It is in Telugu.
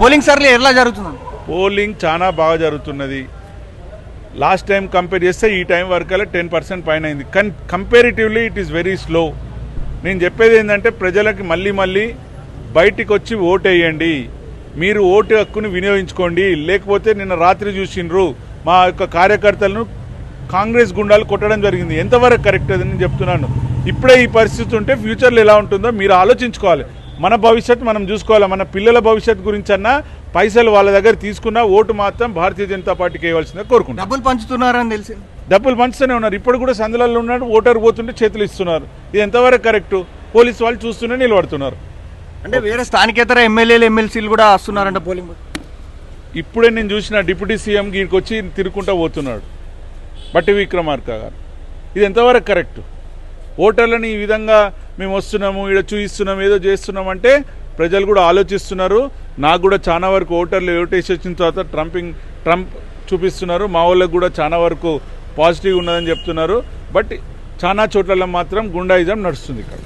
పోలింగ్ సర్లే ఎలా జరుగుతుంది? పోలింగ్ చాలా బాగా జరుగుతున్నది. లాస్ట్ టైం కంపేర్ చేస్తే ఈ టైం వరకల్లా టెన్ పర్సెంట్ పైన అయింది. కన్ comparatively it is very slow. నేను చెప్పేది ఏంటంటే ప్రజలకి మళ్ళీ మళ్ళీ బయటికి వచ్చి ఓటు వేయండి మీరు ఓటు హక్కుని వినియోగించుకోండి. లేకపోతే నిన్న రాత్రి చూసిండ్రు మా యొక్క కార్యకర్తలను కాంగ్రెస్ గుండాలు కొట్టడం జరిగింది. ఎంతవరకు కరెక్ట్ అది నేను చెప్తున్నాను. ఇప్పుడే ఈ పరిస్థితి ఉంటే ఫ్యూచర్లో ఎలా ఉంటుందో మీరు ఆలోచించుకోవాలి. మన భవిష్యత్తు మనం చూసుకోవాలి? మన పిల్లల భవిష్యత్తు గురించి అన్నా పైసలు వాళ్ళ దగ్గర తీసుకున్నా ఓటు మాత్రం భారతీయ జనతా పార్టీకి వేయవలసిందే కోరుకుంటాం డబ్బులు పంచుతున్నారని తెలిసి. డబ్బులు పంచుతూనే ఉన్నారు. ఇప్పుడు కూడా సందులలో ఉన్నాడు ఓటర్ పోతుంటే చేతులు ఇస్తున్నారు. ఇది ఎంతవరకు కరెక్ట్? పోలీసు వాళ్ళు చూస్తూనే నిలబడుతున్నారు. అంటే వేరే స్థానికేతర ఎమ్మెల్యేలు ఎమ్మెల్సీలు కూడా వస్తున్నారంట పోలింగ్. ఇప్పుడే నేను చూసిన డిప్యూటీ సీఎం గీడికి వచ్చి తిరుక్కుంటా పోతున్నాడు. బట్టి విక్రమార్క గారు. ఇది ఎంతవరకు కరెక్ట్? ఓటర్లను ఈ విధంగా మేము వస్తున్నాము ఇక్కడ చూపిస్తున్నాం ఏదో చేస్తున్నాం అంటే ప్రజలు కూడా ఆలోచిస్తున్నారు. నాకు కూడా చాలా వరకు ఓటర్లు ఓటేసి వచ్చిన తర్వాత ట్రంపింగ్ ట్రంప్ చూపిస్తున్నారు. మా వాళ్ళకు కూడా చాలా వరకు పాజిటివ్ ఉన్నదని చెప్తున్నారు. బట్ చాలా చోట్ల మాత్రం గుండాయిజం నడుస్తుంది ఇక్కడ.